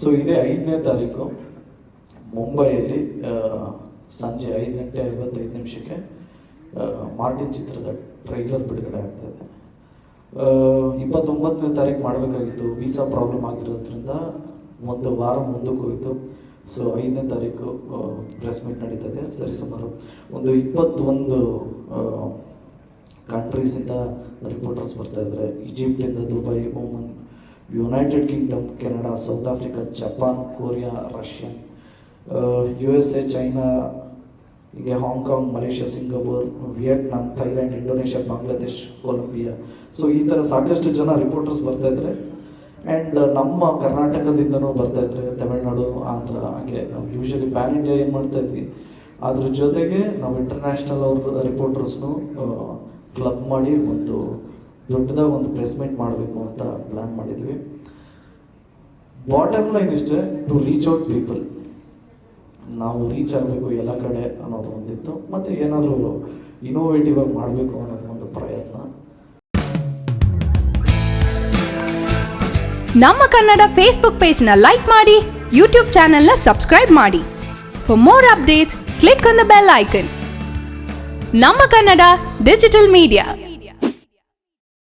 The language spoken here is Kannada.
ಸೊ ಇದೇ ಐದನೇ ತಾರೀಕು ಮುಂಬೈಯಲ್ಲಿ ಸಂಜೆ ಐದು ಗಂಟೆ ಐವತ್ತೈದು ನಿಮಿಷಕ್ಕೆ ಮಾರ್ಟಿನ್ ಚಿತ್ರದ ಟ್ರೈಲರ್ ಬಿಡುಗಡೆ ಇದೆ. ಇಪ್ಪತ್ತೊಂಬತ್ತನೇ ತಾರೀಕು ಮಾಡಬೇಕಾಗಿತ್ತು, ವೀಸಾ ಪ್ರಾಬ್ಲಮ್ ಆಗಿರೋದ್ರಿಂದ ಒಂದು ವಾರ ಮುಂದಕ್ಕೆ ಹೋಯಿತು. ಸೊ ಐದನೇ ತಾರೀಕು ಪ್ರೆಸ್ ಮೀಟ್ ನಡೀತದೆ ಸರಿಸುಮಾರು ಒಂದು ಇಪ್ಪತ್ತೊಂದು ಕಂಟ್ರೀಸಿಂದ ರಿಪೋರ್ಟರ್ಸ್ ಬರ್ತಾ ಇದ್ದಾರೆ ಈಜಿಪ್ಟಿಂದ Dubai Oman United Kingdom Canada South Africa Japan Korea Russia U S A China ಹೀಗೆ Hong Kong Malaysia Singapore Vietnam Thailand Indonesia Bangladesh Colombia so ಈ ಥರ ಸಾಕಷ್ಟು ಜನ ರಿಪೋರ್ಟರ್ಸ್ ಬರ್ತಾ ಆ್ಯಂಡ್ ನಮ್ಮ ಕರ್ನಾಟಕದಿಂದನೂ ಬರ್ತಾ ಇದ್ದಾರೆ ತಮಿಳ್ನಾಡು, ಆಂಧ್ರ, ಹಾಗೆ ನಾವು ಯೂಶಲಿ ಪ್ಯಾನ್ ಇಂಡಿಯಾ ಏನು ಮಾಡ್ತಾ ಇದ್ವಿ. ಅದ್ರ ಜೊತೆಗೆ ನಾವು ಇಂಟರ್ನ್ಯಾಷನಲ್ ಅವ್ರ ರಿಪೋರ್ಟರ್ಸ್ನು ಕ್ಲಬ್ ಮಾಡಿ ಒಂದು ದೊಡ್ಡದಾಗಿ ಒಂದು ಪ್ಲೇಸ್ಮೆಂಟ್ ಮಾಡಬೇಕು ಅಂತ ಪ್ಲ್ಯಾನ್ ಮಾಡಿದ್ವಿ. ಬಾಟಮ್ ಲೈನ್ ಇಷ್ಟೇ ಟು ರೀಚ್ ಔಟ್ ಪೀಪಲ್ ನಾವು ರೀಚ್ ಆಗಬೇಕು ಎಲ್ಲ ಕಡೆ ಅನ್ನೋದು ಒಂದಿತ್ತು. ಮತ್ತು ಏನಾದರೂ ಇನೋವೇಟಿವ್ ಆಗಿ ಮಾಡಬೇಕು ಅನ್ನೋದು ಒಂದು ಪ್ರಯತ್ನ. ನಮ್ಮ ಕನ್ನಡ ಫೇಸ್ಬುಕ್ ಪೇಜ್ನ ಲೈಕ್ ಮಾಡಿ ಯೂಟ್ಯೂಬ್ ಚಾನೆಲ್ನ ಸಬ್ಸ್ಕ್ರೈಬ್ ಮಾಡಿ. For more updates click on the bell icon ನಮ್ಮ ಕನ್ನಡ ಡಿಜಿಟಲ್ ಮೀಡಿಯಾ